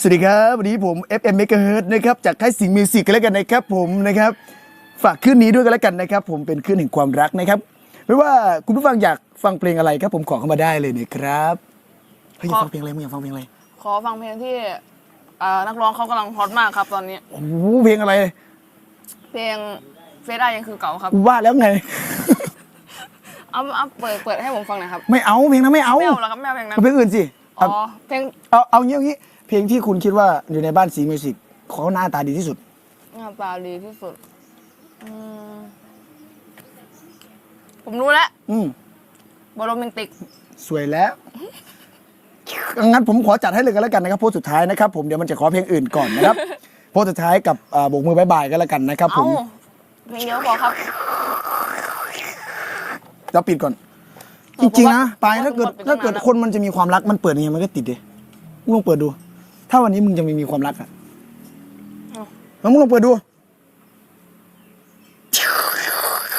สวัสดีครับ วันนี้ผม FM m e g a h e r t นะครับจากค่ายสิงห์มิวสิกกันแล้วกันนะครับผมนะครับฝากขึ้นนี้ด้วยกันแล้วกันนะครับ ผมเป็นขึ้นแห่งความรักนะครับ ไม่ว่าคุณผู้ฟังอยากฟังเพลงอะไรครับ ผมขอเข้ามาได้เลยนะครับเฮ้ยอยากฟังเพลงอะไรมึงอยากฟังเพลงอะไรขอฟังเพลงที่เอ่อนักร้องเขากำลังฮอตมากครับตอนนี้ โอ้โหเพลงอะไร เพลงเฟซได้ยังคือเก่าครับกูว่าแล้วไง เอาเอาเปิดเปิดให้ผมฟังหน่อยครับไม่เอาเพลงนั้นไม่เอาไม่เอาแล้วครับไม่เอาเพลงนั้นเอาเพลงอื่นสิอ๋เอาอเพลงเอาเอางี้เอางี้ เพลงที่คุณคิดว่าอยู่ในบ้านสีมิวสิกเขาหน้าตาดีที่สุด หน้าตาดีที่สุดอืมผมรู้แล้วอืมบโรแมนติก สวยแล้ว งั้นผมขอจัดให้เลยกันแล้วกันนะครับโพสต์สุดท้ายนะครับผมเดี๋ยวมันจะขอเพลงอื่นก่อนนะครับ โพสต์สุดท้ายกับอ่าโบกมือบายบายกันแล้วกันนะครับผเอ้ามเพลงเดียวพอครับเราปิดก่อนเอจอริงๆผมว่านะปายถ้าเกิดผมว่าถ้าเกิดปิดตั้งนานแล้วคนมันจะมีความรักมันเปิดยังไงมันก็ติดดิมึงลองเปิดดู ถ้าวันนี้มึงจะไม่มีความรักอะแล้วมึงลองเปิดดู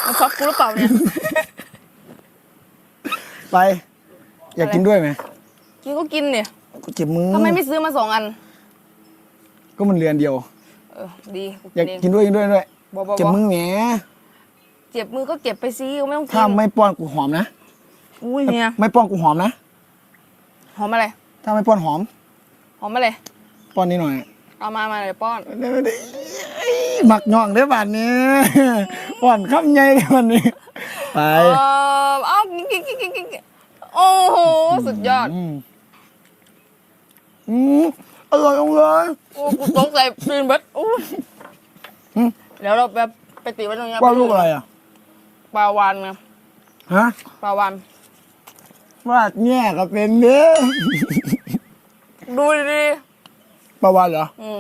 มันช็อตกูหรือเปล่าเนี่ย ไป อยากกินด้วยไหมกินก็กินเนี่ยกูเจ็บมือทำไมไม่ซื้อมาสองอัน ก็มันเรือนเดียว เออดีกูอยากเองกินด้วยกินด้วยด้วยบ่บ่เจ็บบ่มือแหมเจ็บมือก็เก็บไปซิไม่ต้องกิถ้านไม่ป้อนกูหอมนะอุ้ยเนี่ยไม่ป้อนกูหอมนะ หอมอะไร ถ้าไม่ป้อนหอม หอมอะไรป้อนนิดหน่อยเอามามาเลยป้อน หมักย่องได้อบัดนี้ป้อนคำใหญ่ได้บัดนี้ ไปเออเอากินกินกินกินกินโอ้โห สุดยอด อืมอืมอร่อยจังเลยโอ้กูตกใจปีนเบิดอู้อืมเดี๋ยวเราไปไปตีไว้ตรงเนี้ยว่าลูกอะไรอะ ปลาวานไงฮะ ปลาวานว่าแง่ก็เป็นเด้อ ดูดีปลาวานเหรอ ๆอืม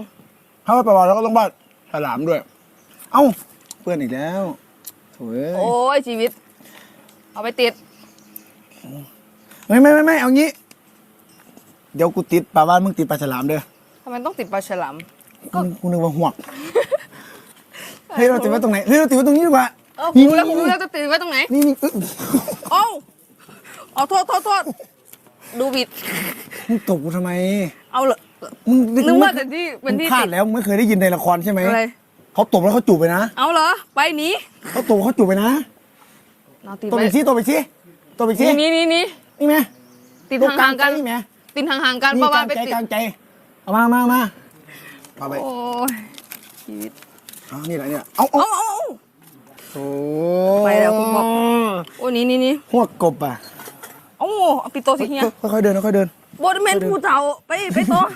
ถ้าว่าปลาวานแล้วก็ต้องบ้านฉลามด้วย เอ้า เพื่อนอีกแล้วโถ่เอ้ยโอ้ยชีวิต เอาไปติด ไม่ไม่ไม่ไม่เอางี้ เดี๋ยวกูติดปลาวานมึงติดปลาฉลามเด้อทำไมต้องติดปลาฉลาม กูกูนึกว่าห่วงเฮ้ยเราติดไว้ตรงไหนเฮ้ยเราติดไว้ตรงนี้ดีกว่าเออผมรู้แล้วผมรู้แล้วจะติดไว้ตรงไหน นี่นี่นี่โอ้าเอาโทษโทษโทษ ดูผิด มึงตบกูทำไม เอาเหรอ มึงนึกว่าแต่ที่เป็นที่มึงพลาติดด แล้วมึงไม่เคยได้ยินในละครใช่ไหมอะไร เขาตบแล้วเขาจูบไปนะเอาเหรอ ไปหนีเขาตบเขาจูบไปนะเอาติดตบไว้อีกทีตบอีกทีตบอีกทีนี่นี่นี่นี่นี่ไหมติดตบกลาห่างงๆกัน นี่ไหมติดห่างๆกันนี่ปลากวาลานงไปใจติดกลางใจเอามามามาเอาไปโอ้ยชีวิตเอานี่แหละเนี่ยเอาเอาเอาเอาเอาโอ้ไปแล้วคุณบอก โอ้นี่นี่นี่หัวกบอะโอ้ เอาปิดโตสิเฮียค่อยๆเดินค่อยๆเดิน บอดแมนผู้เฒ่าไปไปโตะ